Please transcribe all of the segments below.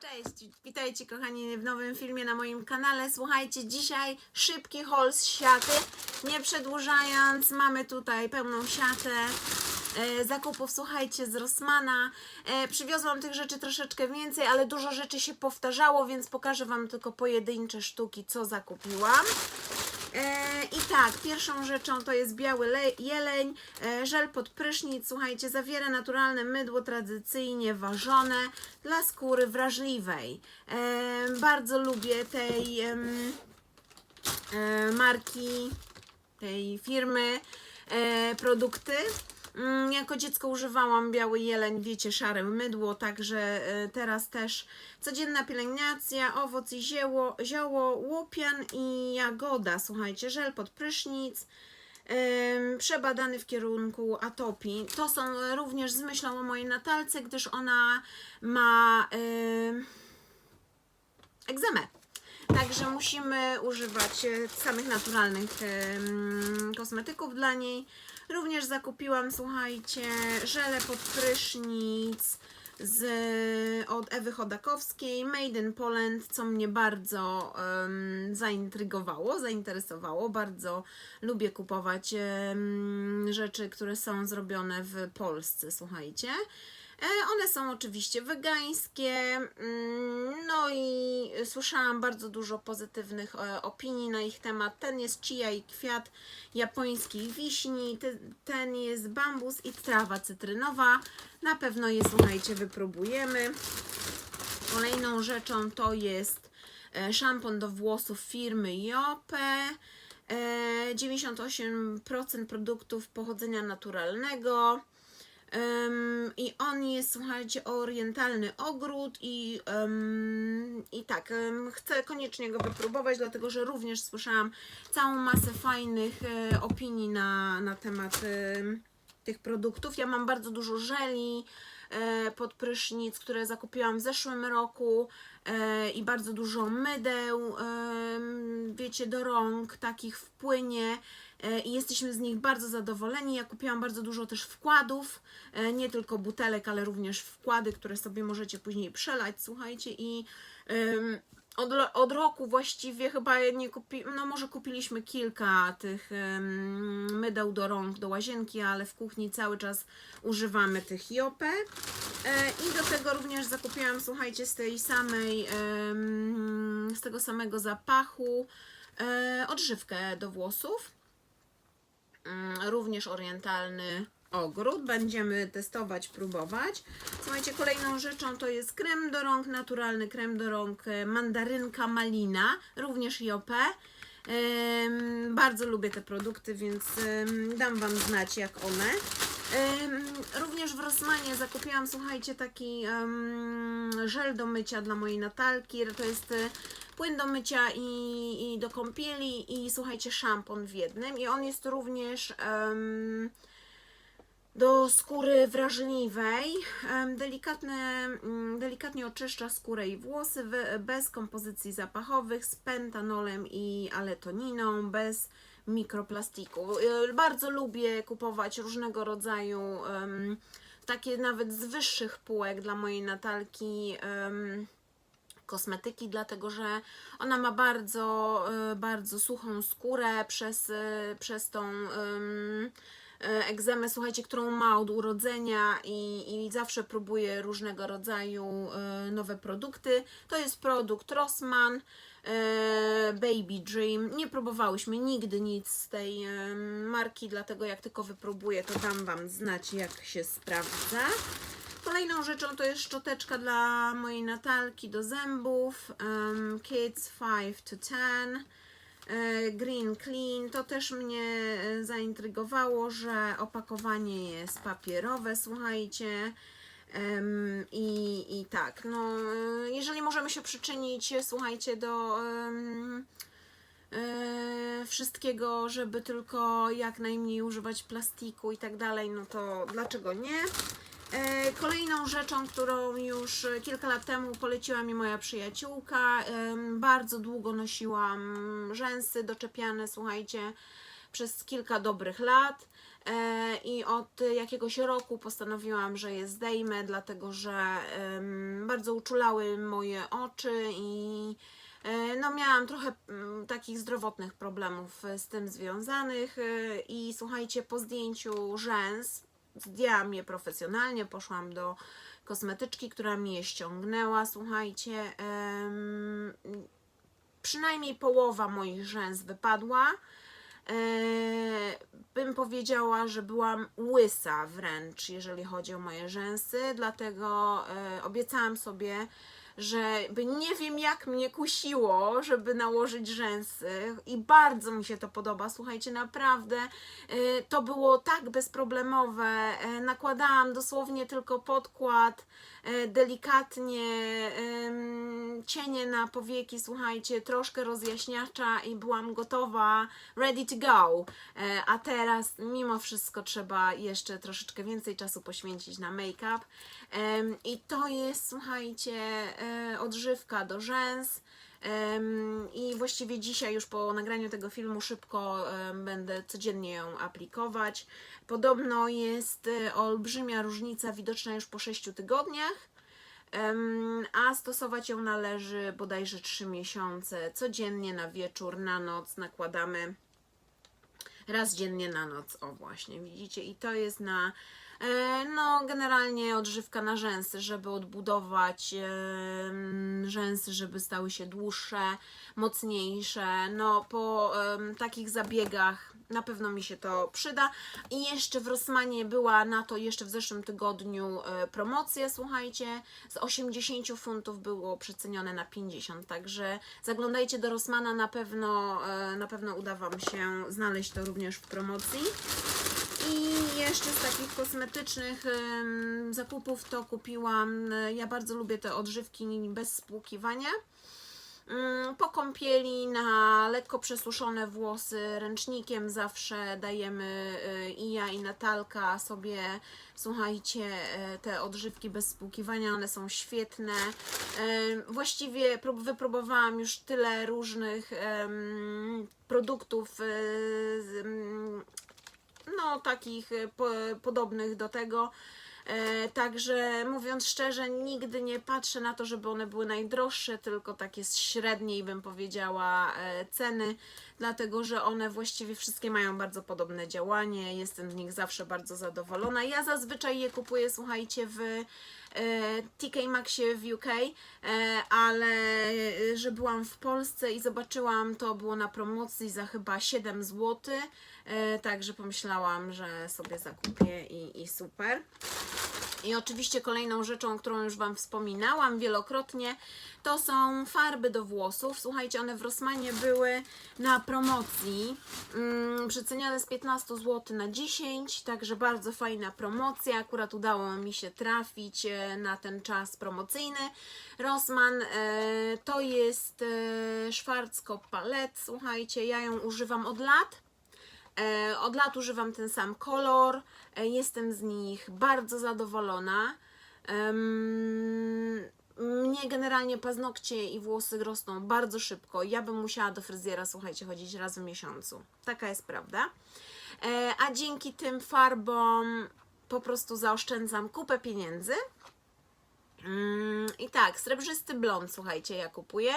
Cześć, witajcie kochani w nowym filmie na moim kanale. Słuchajcie, dzisiaj szybki haul z siaty. Nie przedłużając, mamy tutaj pełną siatę e, zakupów, słuchajcie, z Rossmana. E, przywiozłam tych rzeczy troszeczkę więcej, ale dużo rzeczy się powtarzało, więc pokażę Wam tylko pojedyncze sztuki, co zakupiłam. E, I tak, pierwszą rzeczą to jest biały le- jeleń, e, żel pod prysznic, słuchajcie, zawiera naturalne mydło tradycyjnie ważone dla skóry wrażliwej. E, bardzo lubię tej marki, tej firmy produkty. Mm, Jako dziecko używałam biały jeleń, wiecie, szare mydło, także e, teraz też codzienna pielęgnacja, owoc i zioło, zioło łopian i jagoda, słuchajcie, żel pod prysznic, przebadany w kierunku atopii. To są również z myślą o mojej Natalce, gdyż ona ma em, egzemę. Także musimy używać e, samych naturalnych kosmetyków dla niej. Również zakupiłam, słuchajcie, żele pod prysznic z, od Ewy Chodakowskiej, Made in Poland, co mnie bardzo em, zaintrygowało, zainteresowało. Bardzo lubię kupować em, rzeczy, które są zrobione w Polsce, słuchajcie. E, One są oczywiście wegańskie, mm, no i słyszałam bardzo dużo pozytywnych e, opinii na ich temat. Ten jest chia i kwiat japońskiej wiśni, te- ten jest bambus i trawa cytrynowa. Na pewno je, słuchajcie, wypróbujemy. Kolejną rzeczą to jest e, szampon do włosów firmy Jope. E, 98% produktów pochodzenia naturalnego. Em, I on jest, słuchajcie, orientalny ogród i, em, i tak, em, chcę koniecznie go wypróbować, dlatego że również słyszałam całą masę fajnych e, opinii na, na temat em, tych produktów. Ja mam bardzo dużo żeli e, pod prysznic, które zakupiłam w zeszłym roku e, i bardzo dużo mydeł, em, wiecie, do rąk, takich w płynie e, i jesteśmy z nich bardzo zadowoleni. Ja kupiłam bardzo dużo też wkładów, e, nie tylko butelek, ale również wkłady, które sobie możecie później przelać, słuchajcie i od, od roku właściwie chyba nie kupi, no może kupiliśmy kilka tych mydeł do rąk, do łazienki, ale w kuchni cały czas używamy tych Jope. E, I do tego również zakupiłam, słuchajcie, z tej samej, z tego samego zapachu e, odżywkę do włosów. Mm, Również orientalny ogród. Będziemy testować, próbować. Słuchajcie, kolejną rzeczą to jest krem do rąk, naturalny krem do rąk e, mandarynka malina, również. Em, bardzo lubię te produkty, więc dam Wam znać jak one. Również w Rossmanie zakupiłam, słuchajcie, taki żel do mycia dla mojej Natalki. To jest e, płyn do mycia i, i do kąpieli i słuchajcie, szampon w jednym. I on jest również do skóry wrażliwej. Delikatne, mm, delikatnie oczyszcza skórę i włosy bez kompozycji zapachowych, z pentanolem i aletoniną, bez mikroplastiku. Y, Bardzo lubię kupować różnego rodzaju em, takie nawet z wyższych półek dla mojej Natalki. em, kosmetyki, dlatego że ona ma bardzo, e, bardzo suchą skórę przez, e, przez tą e, egzemę, słuchajcie, którą ma od urodzenia i, i zawsze próbuje różnego rodzaju e, nowe produkty. To jest produkt Rossmann. E, Baby Dream. Nie próbowałyśmy nigdy nic z tej em, marki, dlatego jak tylko wypróbuję, to dam Wam znać, jak się sprawdza. Kolejną rzeczą to jest szczoteczka dla mojej Natalki do zębów. Kids 5 to 10. e, Green Clean. To też mnie e, zaintrygowało, że opakowanie jest papierowe, słuchajcie. I, I tak, no, jeżeli możemy się przyczynić, słuchajcie, do e, wszystkiego, żeby tylko jak najmniej używać plastiku i tak dalej, no to dlaczego nie? E, Kolejną rzeczą, którą już kilka lat temu poleciła mi moja przyjaciółka, bardzo długo nosiłam rzęsy doczepiane, słuchajcie, przez kilka dobrych lat. E, I od jakiegoś roku postanowiłam, że je zdejmę, dlatego że bardzo uczulały moje oczy i e, no miałam trochę mm, takich zdrowotnych problemów z tym związanych e, i słuchajcie, po zdjęciu rzęs zdjęłam je profesjonalnie, poszłam do kosmetyczki, która mi je ściągnęła, słuchajcie, przynajmniej połowa moich rzęs wypadła. E, bym powiedziała, że byłam łysa wręcz, jeżeli chodzi o moje rzęsy, dlatego e, obiecałam sobie, że nie wiem jak mnie kusiło, żeby nałożyć rzęsy i bardzo mi się to podoba. Słuchajcie, naprawdę e, to było tak bezproblemowe. E, nakładałam dosłownie tylko podkład, e, delikatnie cienie na powieki, słuchajcie, troszkę rozjaśniacza i byłam gotowa, ready to go. A teraz mimo wszystko trzeba jeszcze troszeczkę więcej czasu poświęcić na make-up. I to jest, słuchajcie, odżywka do rzęs. I właściwie dzisiaj, już po nagraniu tego filmu, szybko będę codziennie ją aplikować. Podobno jest e, olbrzymia różnica widoczna już po 6 tygodniach. A stosować ją należy bodajże 3 miesiące. Codziennie na wieczór, na noc nakładamy raz dziennie na noc. O właśnie, widzicie? I to jest na e, no generalnie odżywka na rzęsy, żeby odbudować em, rzęsy, żeby stały się dłuższe, mocniejsze. No po takich zabiegach na pewno mi się to przyda. I jeszcze w Rossmanie była na to jeszcze w zeszłym tygodniu e, promocja, słuchajcie, z 80 funtów było przecenione na 50, także zaglądajcie do Rossmana, na pewno, e, na pewno uda Wam się znaleźć to również w promocji. I jeszcze z takich kosmetycznych zakupów to kupiłam, e, ja bardzo lubię te odżywki bez spłukiwania. Mm, Po kąpieli na lekko przesuszone włosy ręcznikiem zawsze dajemy y, i ja i Natalka sobie, słuchajcie, y, te odżywki bez spłukiwania, one są świetne. Właściwie prób- wypróbowałam już tyle różnych produktów no takich y, po, podobnych do tego. E, Także mówiąc szczerze, nigdy nie patrzę na to, żeby one były najdroższe, tylko takie średniej bym powiedziała e, ceny, dlatego że one właściwie wszystkie mają bardzo podobne działanie. Jestem z nich zawsze bardzo zadowolona. Ja zazwyczaj je kupuję, słuchajcie, w e, TK Maxie w UK, e, ale e, że byłam w Polsce i zobaczyłam, to było na promocji za chyba 7 zł. E, Także pomyślałam, że sobie zakupię i, i super. I oczywiście kolejną rzeczą, którą już Wam wspominałam wielokrotnie, to są farby do włosów. Słuchajcie, one w Rossmanie były na promocji, mm, przeceniane z 15 zł na 10, także bardzo fajna promocja. Akurat udało mi się trafić e, na ten czas promocyjny. Rossmann e, to jest e, Schwarzkopf Palette, słuchajcie, ja ją używam od lat. Od lat używam ten sam kolor. Jestem z nich bardzo zadowolona. Mnie generalnie paznokcie i włosy rosną bardzo szybko. Ja bym musiała do fryzjera, słuchajcie, chodzić raz w miesiącu. Taka jest prawda. E, A dzięki tym farbom po prostu zaoszczędzam kupę pieniędzy. Mm, I tak, srebrzysty blond, słuchajcie, ja kupuję.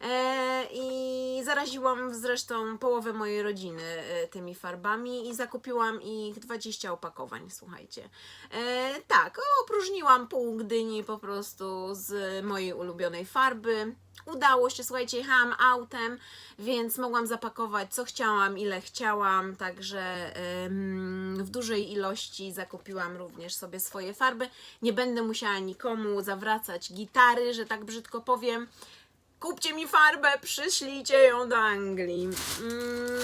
E, I zaraziłam zresztą połowę mojej rodziny e, tymi farbami i zakupiłam ich 20 opakowań, słuchajcie. E, tak, opróżniłam pół Gdyni po prostu z mojej ulubionej farby. Udało się, słuchajcie, jechałam autem, więc mogłam zapakować co chciałam, ile chciałam, także w dużej ilości zakupiłam również sobie swoje farby. Nie będę musiała nikomu zawracać gitary, że tak brzydko powiem. Kupcie mi farbę, przyślijcie ją do Anglii. Mm,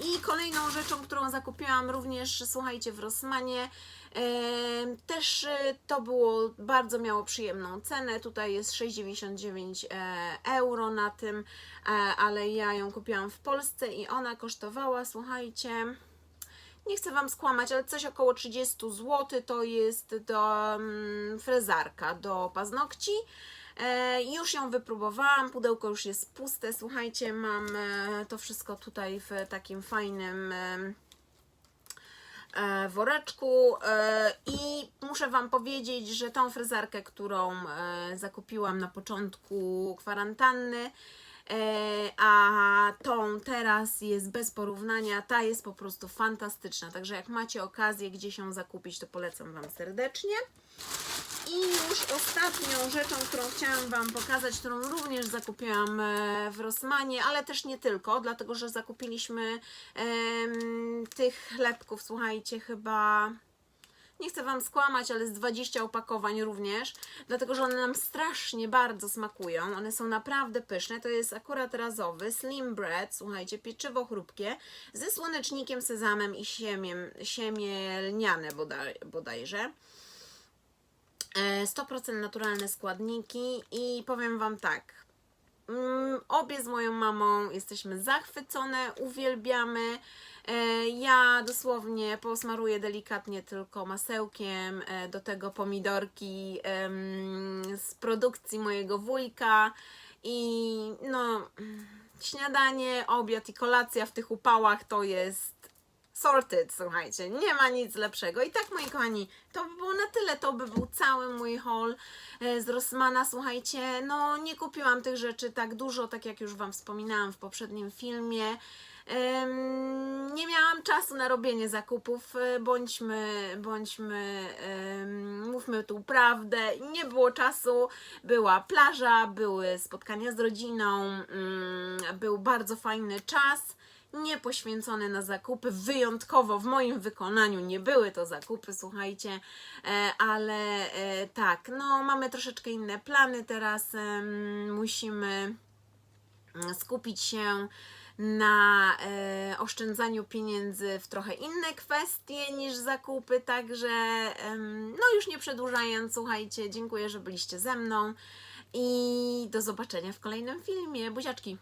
I kolejną rzeczą, którą zakupiłam również, słuchajcie, w Rossmanie, em, też e, to było, bardzo miało przyjemną cenę. Tutaj jest 6,99 e, euro na tym, e, ale ja ją kupiłam w Polsce i ona kosztowała, słuchajcie, nie chcę Wam skłamać, ale coś około 30 zł to jest do mm, frezarka, do paznokci. E, już ją wypróbowałam, pudełko już jest puste. Słuchajcie, mam to wszystko tutaj w takim fajnym woreczku e, i muszę Wam powiedzieć, że tą fryzarkę, którą e, zakupiłam na początku kwarantanny, E, a tą teraz jest bez porównania, ta jest po prostu fantastyczna. Także jak macie okazję gdzieś ją zakupić, to polecam Wam serdecznie. I już ostatnią rzeczą, którą chciałam Wam pokazać, którą również zakupiłam e, w Rossmanie, ale też nie tylko, dlatego że zakupiliśmy em, tych chlebków, słuchajcie, chyba nie chcę Wam skłamać, ale z 20 opakowań również, dlatego że one nam strasznie bardzo smakują. One są naprawdę pyszne. To jest akurat razowy slim bread, słuchajcie, pieczywo chrupkie ze słonecznikiem, sezamem i siemiem, siemię lniane bodaj, bodajże. E, 100% naturalne składniki i powiem Wam tak, Obie z moją mamą jesteśmy zachwycone, uwielbiamy. E, Ja dosłownie posmaruję delikatnie tylko masełkiem, e, do tego pomidorki z produkcji mojego wujka i no śniadanie, obiad i kolacja w tych upałach to jest sorted, słuchajcie, nie ma nic lepszego. I tak, moi kochani, to by było na tyle, to by był cały mój haul e, z Rossmana, słuchajcie, no nie kupiłam tych rzeczy tak dużo, tak jak już Wam wspominałam w poprzednim filmie. Nie miałam czasu na robienie zakupów, e, bądźmy, bądźmy, mówmy tu prawdę, nie było czasu, była plaża, były spotkania z rodziną, mm, był bardzo fajny czas nie poświęcone na zakupy. Wyjątkowo w moim wykonaniu nie były to zakupy, słuchajcie, e, ale e, tak, no mamy troszeczkę inne plany teraz. Musimy mm, skupić się na e, oszczędzaniu pieniędzy w trochę inne kwestie niż zakupy, także em, no już nie przedłużając, słuchajcie, dziękuję, że byliście ze mną i do zobaczenia w kolejnym filmie. Buziaczki!